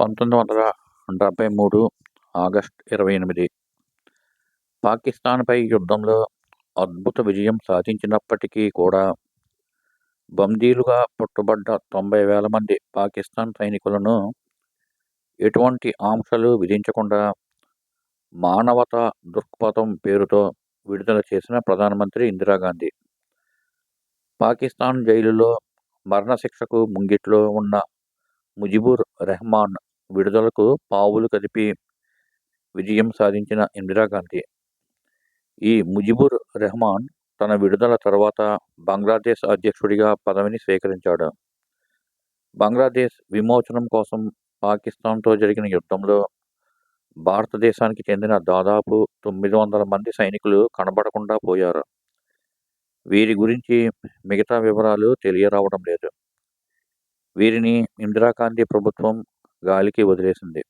పంతొమ్మిది వందల డెబ్బై మూడు ఆగస్ట్ ఇరవై ఎనిమిది. పాకిస్తాన్పై యుద్ధంలో అద్భుత విజయం సాధించినప్పటికీ కూడా బందీలుగా పట్టుబడ్డ తొంభై వేల మంది పాకిస్తాన్ సైనికులను ఎటువంటి ఆంక్షలు విధించకుండా మానవతా దృక్పథం పేరుతో విడుదల చేసిన ప్రధానమంత్రి ఇందిరాగాంధీ. పాకిస్తాన్ జైలులో మరణశిక్షకు ముంగిట్లో ఉన్న ముజిబుర్ రెహమాన్ విడుదలకు పావులు కదిపి విజయం సాధించిన ఇందిరాగాంధీ ఈ ముజిబుర్ రెహమాన్ తన విడుదల తర్వాత బంగ్లాదేశ్ అధ్యక్షుడిగా పదవిని స్వీకరించాడు. బంగ్లాదేశ్ విమోచనం కోసం పాకిస్తాన్తో జరిగిన యుద్ధంలో భారతదేశానికి చెందిన దాదాపు తొమ్మిది వందల మంది సైనికులు కనబడకుండా పోయారు. వీరి గురించి మిగతా వివరాలు తెలియరావడం లేదు. వీరిని ఇందిరాగాంధీ ప్రభుత్వం గాలికి వదిలేసింది.